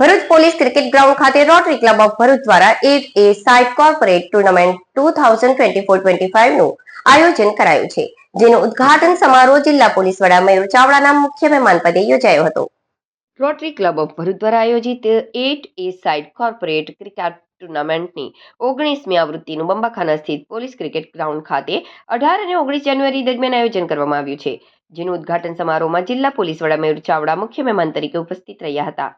Bharuch police cricket ground ખાતે Rotary club of Bharuch દ્વારા eight a side corporate tournament two thousand twenty four twenty ફાઇવનું આયોજન કરાયું છે, જેનું ઉદ્ઘાટન સમારોહ જિલ્લા પોલીસ વડા મયુર ચાવડાના મુખ્ય મહેમાન પદે યોજાયો હતો. રોટરી ક્લબ ઓફ ભરૂચ દ્વારા આયોજિત eight a side corporate cricket ટુર્નામેન્ટની ઓગણીસમી આવૃત્તિનું બંબાખાના સ્થિત પોલીસ ક્રિકેટ ગ્રાઉન્ડ ખાતે અઢાર અને ઓગણીસ જાન્યુઆરી દરમિયાન આયોજન કરવામાં આવ્યું છે, જેનું ઉદ્ઘાટન સમારોહમાં જિલ્લા પોલીસ વડા મયુર ચાવડા મુખ્ય મહેમાન તરીકે ઉપસ્થિત રહ્યા હતા.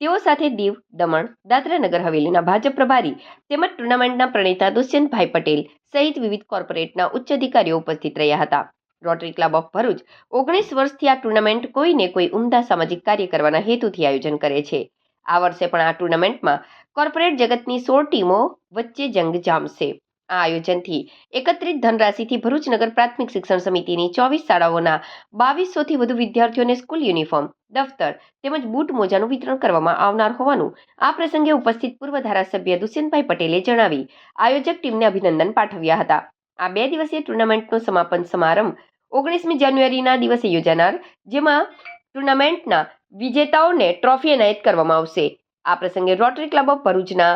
તેઓ સાથે દીવ, દમણ, દાદરા નગર હવેલીના ભાજપ પ્રભારી તેમજ ટુર્નામેન્ટના પ્રણેતા દુષ્યંતભાઈ પટેલ સહિત વિવિધ કોર્પોરેટના ઉચ્ચ અધિકારીઓ ઉપસ્થિત રહ્યા હતા. રોટરી ક્લબ ઓફ ભરૂચ ઓગણીસ વર્ષથી આ ટુર્નામેન્ટ કોઈને કોઈ ઉમદા સામાજિક કાર્ય કરવાના હેતુથી આયોજન કરે છે. આ વર્ષે પણ આ ટુર્નામેન્ટમાં કોર્પોરેટ જગતની સોળ ટીમો વચ્ચે જંગ જામશે. આ આયોજનથી એકત્રિત ધનરાશિથી ભરૂચ નગર પ્રાથમિક શિક્ષણ સમિતિની ચોવીસ શાળાઓના બાવીસોથી વધુ વિદ્યાર્થીઓને સ્કૂલ યુનિફોર્મ, દફતર તેમજ બૂટ મોજાનું વિતરણ કરવામાં આવનાર હોવાનું આ પ્રસંગે ઉપસ્થિત પૂર્વ ધારાસભ્ય દુષ્યંતભાઈ પટેલે જણાવી. આયોજક ટીમને અભિનંદન પાઠવ્યા હતા. આ બે દિવસીય ટુર્નામેન્ટનો સમાપન સમારંભ ઓગણીસમી જાન્યુઆરીના દિવસે યોજાનાર, જેમાં ટુર્નામેન્ટના વિજેતાઓને ટ્રોફી એનાયત કરવામાં આવશે. આ પ્રસંગે રોટરી ક્લબ ઓફ ભરૂચના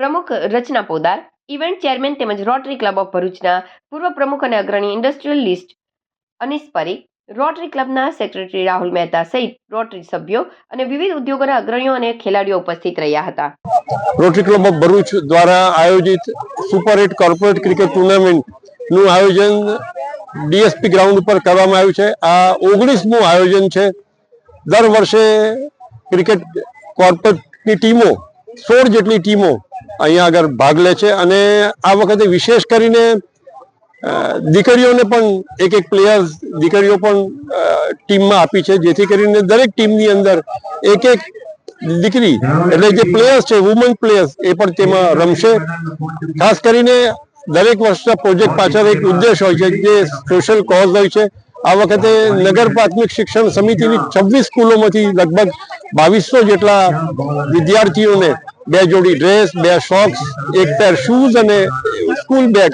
પ્રમુખ રચના પોદાર ઇવેન્ટ ચેરમેન તેમજ રોટરી ક્લબ ઓફ ભરૂચના પૂર્વ પ્રમુખ અને અગ્રણી ઇન્ડસ્ટ્રીયલિસ્ટ અનીસ પરીખ, રોટરી ક્લબના સેક્રેટરી રાહુલ મહેતા સહિત રોટરી સભ્યો અને વિવિધ ઉદ્યોગોના અગ્રણીઓ અને ખેલાડીઓ ઉપસ્થિત રહ્યા હતા. રોટરી ક્લબ ઓફ ભરૂચ દ્વારા આયોજિત સુપર એટ કોર્પોરેટ ક્રિકેટ ટુર્નામેન્ટનું આયોજન ડીએસપી ગ્રાઉન્ડ ઉપર કરવામાં આવ્યું છે. આ ઓગણીસમું આયોજન છે. દર વર્ષે ક્રિકેટ કોર્પોરેટની ટીમો, સોળ જેટલી ટીમો અહીંયા આગળ ભાગ લે છે અને આ વખતે વિશેષ કરીને દીકરીઓને પણ એક એક પ્લેયર્સ દીકરીઓ પણ ટીમમાં આપી છે, જેથી કરીને દરેક ટીમની અંદર એક એક દીકરી, એટલે જે પ્લેયર્સ છે વુમન પ્લેયર્સ એ પણ તેમાં રમશે. ખાસ કરીને દરેક વર્ષના પ્રોજેક્ટ પાછળ એક ઉદ્દેશ હોય છે, જે સોશિયલ કોઝ હોય છે. આ વખતે નગર પ્રાથમિક શિક્ષણ સમિતિની છવ્વીસ સ્કૂલોમાંથી લગભગ બાવીસો જેટલા વિદ્યાર્થીઓને બે જોડી ડ્રેસ બે સોક્સ એક પેર શૂઝ અને સ્કૂલ બેગ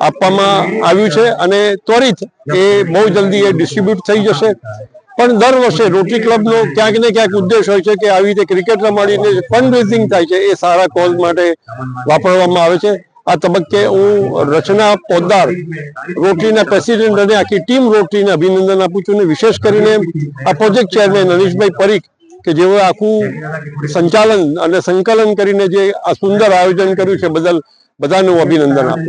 આપવામાં આવ્યું છે અને ત્વરિત એ બહુ જલ્દી એ ડિસ્ટ્રીબ્યુટ થઈ જશે. પણ દર વર્ષે રોટરી ક્લબનો ક્યાંક ને ક્યાંક ઉદ્દેશ હોય છે કે આવી રીતે ક્રિકેટ રમાડીને ફંડ રેઝિંગ થાય છે એ સારા કોઝ માટે વાપરવામાં આવે છે. આ તબક્કે હું રચના પોદ્દાર રોટરીના પ્રેસિડેન્ટ અને આખી ટીમ રોટરીને અભિનંદન આપું છું અને વિશેષ કરીને આ પ્રોજેક્ટ ચેરમેન અનિશભાઈ પરીખ કે જેઓએ આખું સંચાલન અને સંકલન કરીને જે આ સુંદર આયોજન કર્યું છે, બદલ બધાનું અભિનંદન આપું